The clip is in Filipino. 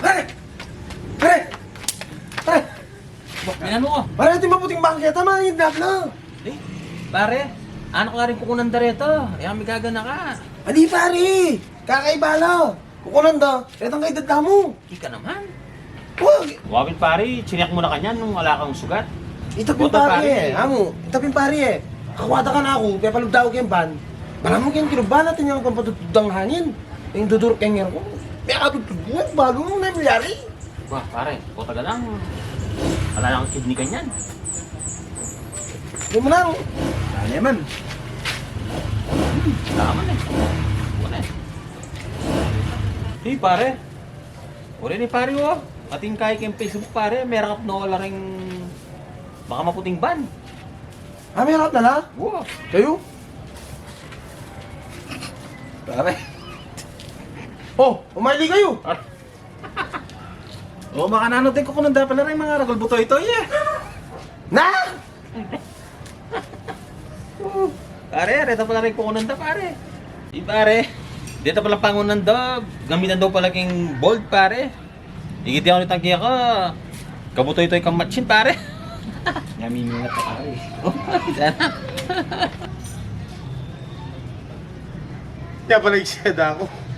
Pare! Pare! Pare! Binan mo ko. Pare natin maputing bakit tama yung dap na. Eh, pare, ano ka rin kukunan da rito? Eh, may gagana ka. Adi pare! Kakaibala! Kukunan da, retang kay dad mo. Di ka naman. Wag! Wagin pare, chiniyak mo na kanyan nung wala kang sugat. Itapin Bota, pare pare. eh. Amo, itapin pare eh. Kakwata ka na ako, kaya palugdaw ko yung ban. Malam mo kayong kinuba natin yung pampatutudang hangin. Yung dudurok kayong ngero ko. Kaya katutudbuhan, bago nung nangyari. Wah, pare, kota ka lang. Wala lang ang kidney kanyan. Hindi mo na ako. Ano man? Tama na eh. Wala eh. Hey, pare. Uri ni pare oh. Ating kay kayong Facebook pare, meron kap na wala ring baka maputing ban. Ah, may harap na? Wow. Kayo? Pare. Oh, umali kayo. Oh, makanano din ko kunan da pala rin mga ragol buto ito eh. Na! Pare, reta pala rin kukunan da pare. Di pare. Dito pala pangunan da, gamitan daw pala king bold pare. Igiti ako nitang kaya ka. Kabuto ito kang matchin pare. Namimingat ka pare. Oh, sana. Kaya pala isyada ako.